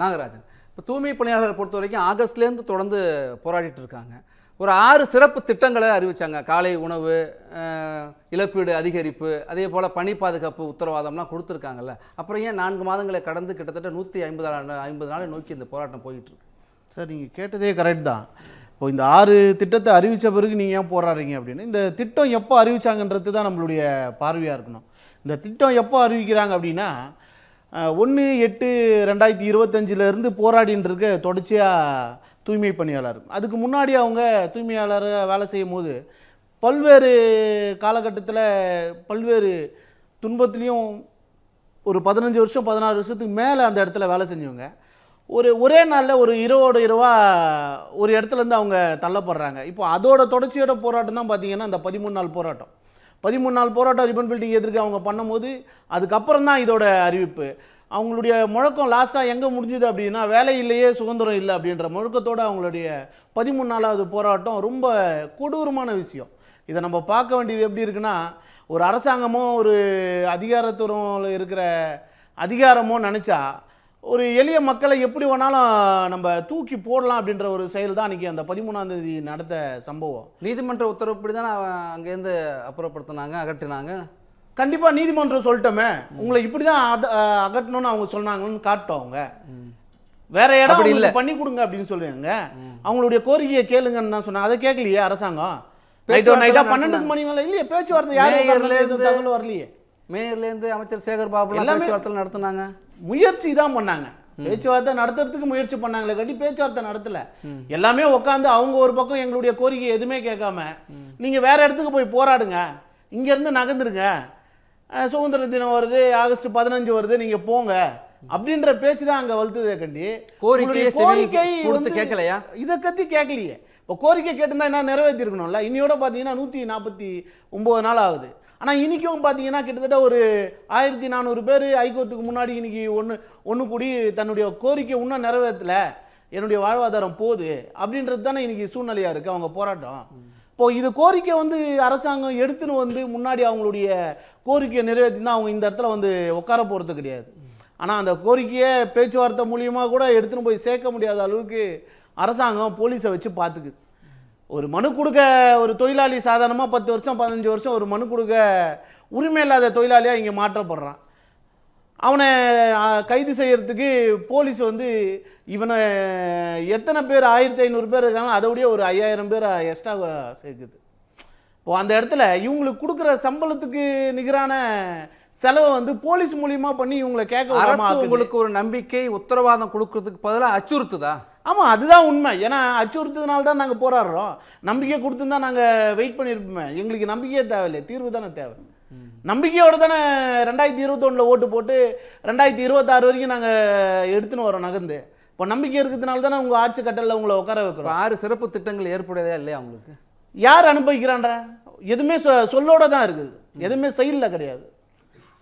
நாகராஜன். இப்போ தூய்மை பணியாளர்களை பொறுத்த வரைக்கும் ஆகஸ்ட்லேருந்து தொடர்ந்து போராடிட்டு இருக்காங்க ஒரு ஆறு சிறப்பு திட்டங்களை அறிவித்தாங்க காலை உணவு இழப்பீடு அதிகரிப்பு அதே போல் பணி பாதுகாப்பு உத்தரவாதம்லாம் கொடுத்துருக்காங்கல்ல. அப்புறம் ஏன் நான்கு மாதங்களை கடந்து கிட்டத்தட்ட நூற்றி ஐம்பது ஐம்பது நாளை நோக்கி இந்த போராட்டம் போயிட்டுருக்கு? சார் நீங்கள் கேட்டதே கரெக்ட் தான். இப்போ இந்த ஆறு திட்டத்தை அறிவித்த பிறகு நீங்கள் ஏன் போராடுறீங்க அப்படின்னு? இந்த திட்டம் எப்போ அறிவிச்சாங்கன்றது தான் நம்மளுடைய பார்வையாக இருக்கணும். இந்த திட்டம் எப்போ அறிவிக்கிறாங்க அப்படின்னா ஒன்று எட்டு ரெண்டாயிரத்தி இருபத்தஞ்சிலேருந்து போராடின்னு இருக்க தொடர்ச்சியாக தூய்மை பணியாளர். அதுக்கு முன்னாடி அவங்க தூய்மையாளராக வேலை செய்யும் போது பல்வேறு காலகட்டத்தில் பல்வேறு துன்பத்துலேயும் ஒரு பதினஞ்சு வருஷம் பதினாறு வருஷத்துக்கு மேலே அந்த இடத்துல வேலை செஞ்சவங்க. ஒரு ஒரே நாளில் ஒரு இரவோட இரவா ஒரு இடத்துலேருந்து அவங்க தள்ளப்படுறாங்க. இப்போ அதோட தொடர்ச்சியோட போராட்டம் தான் பார்த்திங்கன்னா அந்த பதிமூணு நாள் போராட்டம். பதிமூணு நாள் போராட்டம் ரிப்பன் பில்டிங் எதிர்க்க அவங்க பண்ணும்போது அதுக்கப்புறம் தான் இதோட அறிவிப்பு. அவங்களுடைய முழக்கம் லாஸ்ட்டாக எங்கே முடிஞ்சுது அப்படின்னா வேலை இல்லையே சுதந்திரம் இல்லை அப்படின்ற முழக்கத்தோடு அவங்களுடைய பதிமூணு நாளாவது போராட்டம் ரொம்ப கொடூரமான விஷயம். இதை நம்ம பார்க்க வேண்டியது எப்படி இருக்குன்னா ஒரு அரசாங்கமோ ஒரு அதிகாரத்துவத்தில் இருக்கிற அதிகாரமோ நினச்சா ஒரு எளிய மக்களை எப்படி வேணாலும் நம்ம தூக்கி போடலாம் அப்படின்ற ஒரு செயல் தான் அன்றைக்கி அந்த பதிமூணாம் தேதி நடந்த சம்பவம். நீதிமன்ற உத்தரவுப்படி தானே அங்கேருந்து அப்புறப்படுத்தினாங்க அகற்றினாங்க? கண்டிப்பாக நீதிமன்றம் சொல்லிட்டோமே. உங்களை இப்படி தான் அத அஹ், அகற்றணும்னு அவங்க சொன்னாங்கன்னு காட்டோம் அவங்க. வேற இடம் அப்படி இல்ல. பண்ணி கொடுங்க அப்படின்னு சொல்லுவாங்க அவங்களுடைய கோரிக்கையை கேளுங்கன்னு தான் சொன்னாங்க. அதை கேட்கலையே அரசாங்கம்? நைட்டோ பேச்சுவார்த்தை நைட்டா தான் பன்னெண்டுக்கு மணி மேலே இல்லையே? பேச்சுவார்த்தை யாரும் தகவல் வரலையே? மேயர்லேருந்து அமைச்சர் சேகர் பாபுலாம் எல்லாமே- பேச்சுவார்த்தை நடத்துனாங்க. முயற்சி தான் பண்ணாங்க. பேச்சுவார்த்தை நடத்துறதுக்கு முயற்சி பண்ணாங்களே கட்டி பேச்சுவார்த்தை நடத்தல. எல்லாமே உட்காந்து அவங்க ஒரு பக்கம் எங்களுடைய கோரிக்கை எதுவுமே கேட்காம நீங்க வேற இடத்துக்கு போய் போராடுங்க. இங்க இருந்து நகர்ந்துருங்க சுதந்திர தினம் வருது ஆகஸ்ட் பதினஞ்சு வருது நீங்க போங்க. அப்படின்ற பேச்சு தான் அங்க வலுத்துதே கண்டி கோரிக்கை கேட்கலையா? இதை கத்தி கேட்கலையே. இப்போ கோரிக்கை கேட்டிருந்தா என்ன நிறைவேற்றிருக்கணும்ல இன்னையோட பார்த்தீங்கன்னா நூற்றி நாற்பத்தி ஒம்பது நாள் ஆகுது. ஆனால் இன்றைக்கும் பார்த்தீங்கன்னா கிட்டத்தட்ட ஒரு ஆயிரத்தி நானூறு பேர் ஹைகோர்ட்டுக்கு முன்னாடி இன்றைக்கி ஒன்று ஒன்று கூடி தன்னுடைய கோரிக்கை இன்னும் நிறைவேற்றல என்னுடைய வாழ்வாதாரம் போகுது அப்படின்றது தானே இன்றைக்கி சூழ்நிலையாக இருக்குது அவங்க போராட்டம். இப்போது இது கோரிக்கை வந்து அரசாங்கம் எடுத்துன்னு வந்து முன்னாடி அவங்களுடைய கோரிக்கையை நிறைவேற்றினா அவங்க இந்த இடத்துல வந்து உட்கார போகிறது கிடையாது. ஆனால் அந்த கோரிக்கையை பேச்சுவார்த்தை மூலியமாக கூட எடுத்துன்னு போய் சேர்க்க முடியாத அளவுக்கு அரசாங்கம் போலீஸை வச்சு பார்த்துக்குது ஒரு மனு கொடுக்க ஒரு தொழிலாளி சாதாரணமாக பத்து வருஷம் பதினஞ்சு வருஷம் ஒரு மனு கொடுக்க உரிமை இல்லாத தொழிலாளியாக இங்கே மாற்றப்படுறான். அவனை கைது செய்யறதுக்கு போலீஸ் வந்து இவனை எத்தனை பேர் ஆயிரத்தி ஐநூறு பேர் இருக்காங்க அதை விட ஒரு ஐயாயிரம் பேர் எக்ஸ்ட்ரா சேர்க்குது. இப்போ அந்த இடத்துல இவங்களுக்கு கொடுக்குற சம்பளத்துக்கு நிகரான செலவை வந்து போலீஸ் மூலியமா பண்ணி இவங்களை கேட்க அரசு. உங்களுக்கு ஒரு நம்பிக்கை உத்தரவாதம் கொடுக்கறதுக்கு பதிலாக அச்சுறுத்துதா? ஆமாம் அதுதான் உண்மை. ஏன்னா அச்சுறுத்ததுனால தான் நாங்கள் போராடுறோம். நம்பிக்கை கொடுத்துருந்தா நாங்கள் வெயிட் பண்ணியிருப்போமே எங்களுக்கு நம்பிக்கையே தேவையில்லை. தீர்வு தானே தேவை. நம்பிக்கையோட தானே ரெண்டாயிரத்தி இருபத்தொன்னில் ஓட்டு போட்டு ரெண்டாயிரத்தி இருபத்தாறு வரைக்கும் நாங்கள் எடுத்துன்னு வரோம் நகர்ந்து. இப்போ நம்பிக்கை இருக்கிறதுனால தானே உங்கள் ஆட்சி கட்டலில் உங்களை உட்கார வைக்கிறோம். ஆறு சிறப்பு திட்டங்கள் ஏற்புடையதா இல்லையா உங்களுக்கு? யார் அனுபவிக்கிறான்றா எதுவுமே சொ சொல்லோட தான் இருக்குது. எதுவுமே செயலில் கிடையாது.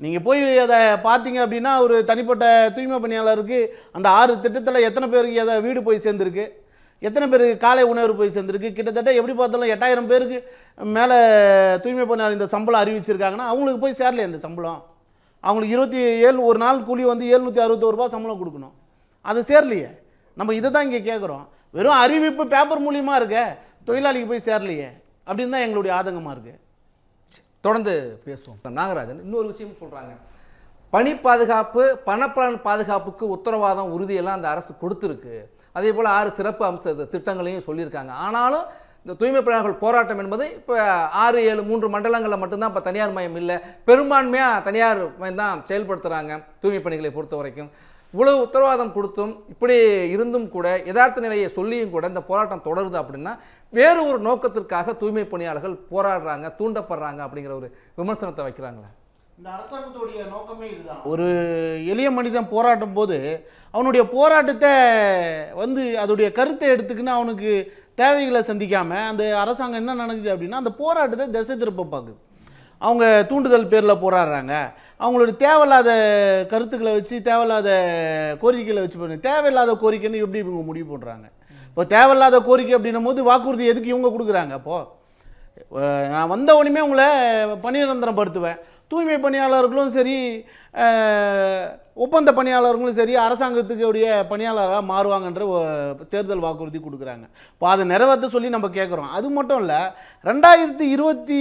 நீங்கள் போய் அதை பார்த்தீங்க அப்படின்னா ஒரு தனிப்பட்ட தூய்மை பணியாளருக்கு அந்த ஆறு திட்டத்தில் எத்தனை பேருக்கு அதை வீடு போய் சேர்ந்துருக்கு? எத்தனை பேருக்கு காலை உணவு போய் சேர்ந்துருக்கு? கிட்டத்தட்ட எப்படி பார்த்தாலும் எட்டாயிரம் பேருக்கு மேலே தூய்மை பணியாளர் இந்த சம்பளம் அறிவிச்சிருக்காங்கன்னா அவங்களுக்கு போய் சேரலையே இந்த சம்பளம். அவங்களுக்கு இருபத்தி ஏழு ஒரு நாள் கூலி வந்து ஏழ்நூற்றி அறுபத்தோரு ரூபா சம்பளம் கொடுக்கணும். அது சேரலையே. நம்ம இதை தான் இங்கே கேட்குறோம் வெறும் அறிவிப்பு பேப்பர் மூலியமாக இருக்க தொழிலாளிக்கு போய் சேரலையே. அப்படின்னு தான் எங்களுடைய ஆதங்கமாக இருக்குது தொடர்ந்து பேசுவோம். நாகராஜன் இன்னொரு விஷயம் சொல்கிறாங்க பணி பாதுகாப்பு பணப்பலன் பாதுகாப்புக்கு உத்தரவாதம் உறுதியெல்லாம் அந்த அரசு கொடுத்துருக்கு. அதே போல் ஆறு சிறப்பு அம்ச திட்டங்களையும் சொல்லியிருக்காங்க. ஆனாலும் இந்த தூய்மை பணியாளர்கள் போராட்டம் என்பது இப்போ ஆறு ஏழு மூன்று மண்டலங்களில் மட்டும்தான் இப்போ தனியார் மயம் இல்லை. பெரும்பான்மையாக தனியார் மயம் தான் செயல்படுத்துகிறாங்க தூய்மை பணிகளை பொறுத்த வரைக்கும் இவ்வளவு உத்தரவாதம் கொடுத்தும் இப்படி இருந்தும் கூட யதார்த்த நிலையை சொல்லியும் கூட இந்த போராட்டம் தொடருது அப்படின்னா வேறு ஒரு நோக்கத்திற்காக தூய்மை பணியாளர்கள் போராடுறாங்க தூண்டப்படுறாங்க அப்படிங்கிற ஒரு விமர்சனத்தை வைக்கிறாங்களே? இந்த அரசாங்கத்துடைய நோக்கமே இதுதான். ஒரு எளிய மனிதன் போராட்டும் போது அவனுடைய போராட்டத்தை வந்து அதோடைய கருத்தை எடுத்துக்கின்னு அவனுக்கு தேவைகளை சந்திக்காமல் அந்த அரசாங்கம் என்ன நடக்குது அப்படின்னா அந்த போராட்டத்தை திசை திருப்ப பார்க்குது. அவங்க தூண்டுதல் பேரில் போராடுறாங்க. அவங்களுடைய தேவையில்லாத கருத்துக்களை வச்சு தேவையில்லாத கோரிக்கைகளை வச்சு பண்ணி தேவையில்லாத கோரிக்கைன்னு எப்படி இவங்க முடிவு பண்ணுறாங்க இப்போ தேவையில்லாத கோரிக்கை அப்படின்னும் போது வாக்குறுதி எதுக்கு இவங்க கொடுக்குறாங்க அப்போது நான் வந்த உடனே உங்களை பணிநிரந்தரம் படுத்துவேன் தூய்மை பணியாளர்களும் சரி ஒப்பந்த பணியாளர்களும் சரி அரசாங்கத்துக்குடைய பணியாளராக மாறுவாங்கன்ற தேர்தல் வாக்குறுதி கொடுக்குறாங்க. இப்போ அதை நிறைவேற்ற சொல்லி நம்ம கேட்குறோம். அது மட்டும் இல்லை ரெண்டாயிரத்தி இருபத்தி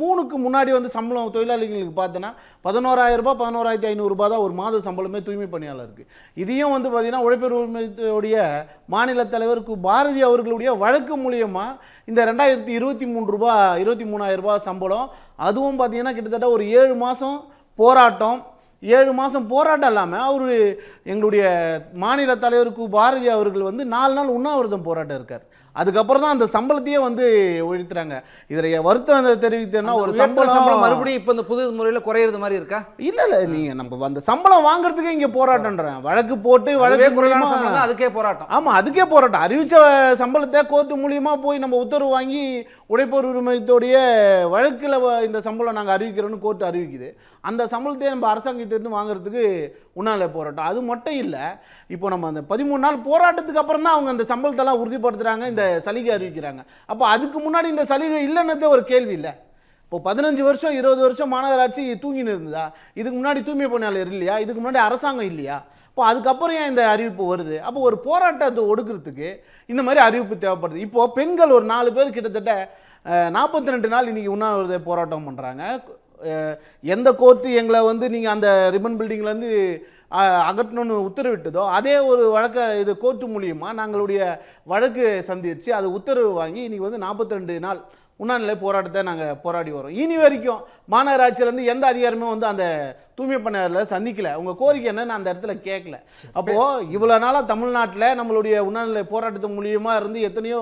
மூணுக்கு முன்னாடி வந்து சம்பளம் தொழிலாளிகளுக்கு பார்த்தோன்னா பதினோராயிரரூபா பதினோராயிரத்தி ஐநூறுரூபா தான் ஒரு மாத சம்பளமே தூய்மை பணியாளருக்கு இதையும் வந்து பார்த்திங்கன்னா உழைப்பெரு உரிமையுடைய மாநில தலைவர் கு. பாரதி அவர்களுடைய வழக்கு மூலியமாக இந்த ரெண்டாயிரத்தி இருபத்தி மூணு ரூபா இருபத்தி மூணாயிரரூபா சம்பளம் அதுவும் பார்த்தீங்கன்னா கிட்டத்தட்ட ஒரு ஏழு மாதம் போராட்டம் ஏழு மாதம் போராட்டம் இல்லாமல் அவர் எங்களுடைய மாநில தலைவருக்கு பாரதி அவர்கள் வந்து நாலு நாள் உண்ணாவிரதம் போராட்டம் இருக்கார். அதுக்கப்புறம் தான் அந்த சம்பளத்தையே வந்து ஒழித்துறாங்க இதில் வருத்தம் தெரிவித்தேன்னா ஒரு சம்பளம் சம்பளம் மறுபடியும் இப்போ இந்த புது முறையில் குறையிறது மாதிரி இருக்கா? இல்ல இல்ல நீங்க நம்ம அந்த சம்பளம் வாங்குறதுக்கே இங்க போராட்டம்ன்றேன். வழக்கு போட்டு வழக்கு குறைவான மூலியமா- சம்பளம் தான் அதுக்கே போராட்டம். ஆமா அதுக்கே போராட்டம். அறிவிச்ச சம்பளத்தை கோர்ட்டு மூலியமா போய் நம்ம உத்தரவு வாங்கி உழைப்போர் உரிமையத்தோடைய வழக்குல இந்த சம்பளம் நாங்க அறிவிக்கிறோம்னு கோர்ட் அறிவிக்குது. அந்த சம்பளத்தையே நம்ம அரசாங்கத்திலிருந்து வாங்குறதுக்கு உண்ணாநிலை போராட்டம். அது மட்டும் இல்லை இப்போ நம்ம அந்த பதிமூணு நாள் போராட்டத்துக்கு அப்புறம் தான் அவங்க அந்த சம்பளத்தெல்லாம் உறுதிப்படுத்துறாங்க. இந்த சலுகை அறிவிக்கிறாங்க. அப்போ அதுக்கு முன்னாடி இந்த சலுகை இல்லைன்னதே ஒரு கேள்வி இல்லை. இப்போ பதினஞ்சு வருஷம் இருபது வருஷம் மாநகராட்சி தூங்கின்னு இருந்ததா? இதுக்கு முன்னாடி தூய்மை பணியாளர் இல்லையா? இதுக்கு முன்னாடி அரசாங்கம் இல்லையா? இப்போ அதுக்கப்புறம் ஏன் இந்த அறிவிப்பு வருது? அப்போ ஒரு போராட்டத்தை ஒடுக்கிறதுக்கு இந்த மாதிரி அறிவிப்பு தேவைப்படுது. இப்போ பெண்கள் ஒரு நாலு பேர் கிட்டத்தட்ட நாற்பத்தி ரெண்டு நாள் இன்றைக்கி உண்ணாவிரத போராட்டம் பண்ணுறாங்க எந்த கோர்ட்டு எங்களை வந்து நீங்கள் அந்த ரிப்பன் பில்டிங்லேருந்து அகற்றணும்னு உத்தரவிட்டதோ அதே ஒரு வழக்கை இது கோர்ட்டு மூலியமாக நாங்களுடைய வழக்கு சந்திச்சு அது உத்தரவு வாங்கி இன்றைக்கி வந்து நாற்பத்தி ரெண்டு நாள் உண்ணாநிலை போராட்டத்தை நாங்கள் போராடி வரோம். இனி வரைக்கும் மாநகராட்சியிலேருந்து எந்த அதிகாரமும் வந்து அந்த தூய்மை பணியாளர்களை சந்திக்கல. உங்கள் கோரிக்கை என்னன்னு அந்த இடத்துல கேட்கல அப்போது இவ்வளோ நாளாக தமிழ்நாட்டில் நம்மளுடைய உண்ணாநிலை போராட்டத்து மூலியமாக இருந்து எத்தனையோ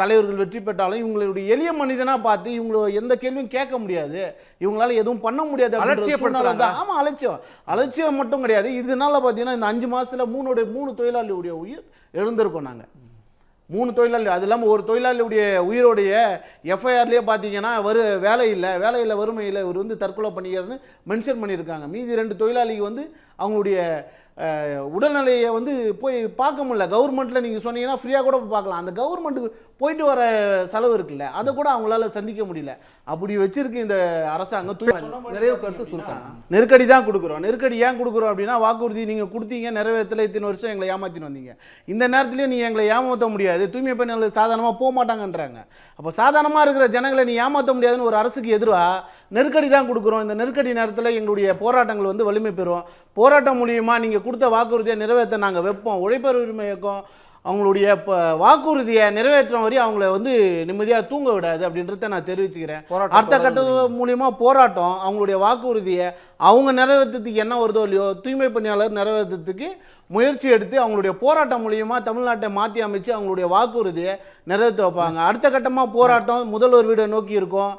தலைவர்கள் வெற்றி பெற்றாலும் இவங்களுடைய எளிய மனிதனாக பார்த்து இவங்கள எந்த கேள்வியும் கேட்க முடியாது. இவங்களால எதுவும் பண்ண முடியாது அப்படின்ற சூழ்நிலை அலட்சியப்படுத்துறாங்க. தான். ஆமா அலட்சியம். அலட்சியம் மட்டும் கிடையாது. இதனால பார்த்தீங்கன்னா இந்த அஞ்சு மாசத்துல மூணுடைய மூணு தொழிலாளியுடைய உயிர் எழுந்திருக்கோம் நாங்க. மூணு தொழிலாளி அது இல்லாமல் ஒரு தொழிலாளியுடைய உயிரோடைய எஃப்ஐஆர்லேயே பார்த்தீங்கன்னா வரு வேலை இல்லை வேலையில் வறுமையில் இவர் வந்து தற்கொலை பண்ணிக்கிறதுன்னு மென்ஷன் பண்ணியிருக்காங்க. மீதி ரெண்டு தொழிலாளிக்கு வந்து அவங்களுடைய உடல்நிலையை வந்து போய் பார்க்க முடியல. கவர்மெண்ட்டில் நீங்கள் சொன்னீங்கன்னா ஃப்ரீயாக கூட பார்க்கலாம். அந்த கவர்மெண்ட்டுக்கு போயிட்டு வர செலவு இருக்குல்ல அதை கூட அவங்களால சந்திக்க முடியல. அப்படி வச்சிருக்கு இந்த அரசாங்கம் நிறைவு கருத்து சுருக்கம் நெருக்கடி தான் கொடுக்குறோம். நெருக்கடி ஏன் கொடுக்குறோம் அப்படின்னா வாக்குறுதி நீங்கள் கொடுத்தீங்க நிறைவேற்றல இத்தனை வருஷம் எங்களை ஏமாத்தின்னு வந்தீங்க. இந்த நேரத்துலையும் நீ எங்களை ஏமாற்ற முடியாது. தூய்மை பணியாளர் சாதாரணமாக போக மாட்டாங்கன்றாங்க. அப்போ சாதாரணமாக இருக்கிற ஜனங்களை நீ ஏமாற்ற முடியாதுன்னு ஒரு அரசுக்கு எதிராக நெருக்கடி தான் கொடுக்குறோம். இந்த நெருக்கடி நேரத்தில் எங்களுடைய போராட்டங்கள் வந்து வலிமை பெறும். போராட்டம் மூலியமாக நீங்கள் கொடுத்த வாக்குறுதியை நிறைவேற்ற நாங்கள் வைப்போம். உழைப்பர் உரிமை இயக்கம் அவங்களுடைய இப்போ வாக்குறுதியை நிறைவேற்றும் வரை அவங்கள வந்து நிம்மதியாக தூங்க விடாது அப்படின்றத நான் தெரிவிச்சுக்கிறேன். அடுத்த கட்ட மூலியமா போராட்டம் அவங்களுடைய வாக்குறுதியை அவங்க நிறைவேற்றத்துக்கு என்ன வருதோ இல்லையோ தூய்மை பணியாளர் நிறைவேற்றத்துக்கு முயற்சி எடுத்து அவங்களுடைய போராட்டம் மூலியமா தமிழ்நாட்டை மாற்றி அமைச்சு அவங்களுடைய வாக்குறுதியை நிறைவேற்ற வைப்பாங்க. அடுத்த கட்டமாக போராட்டம் முதல்வர் வீடை நோக்கி இருக்கும்.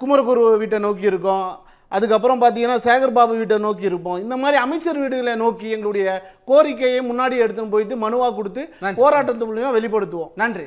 குமரகுரு வீட்டை நோக்கி இருக்கும். அதுக்கப்புறம் பார்த்தீங்கன்னா சேகர் பாபு வீட்டை நோக்கி இருப்போம். இந்த மாதிரி அமைச்சர் வீடுகளை நோக்கி எங்களுடைய கோரிக்கையை முன்னாடி எடுத்துன்னு போயிட்டு மனுவாக கொடுத்து. போராட்டத்து மூலியமா வெளிப்படுத்துவோம். நன்றி.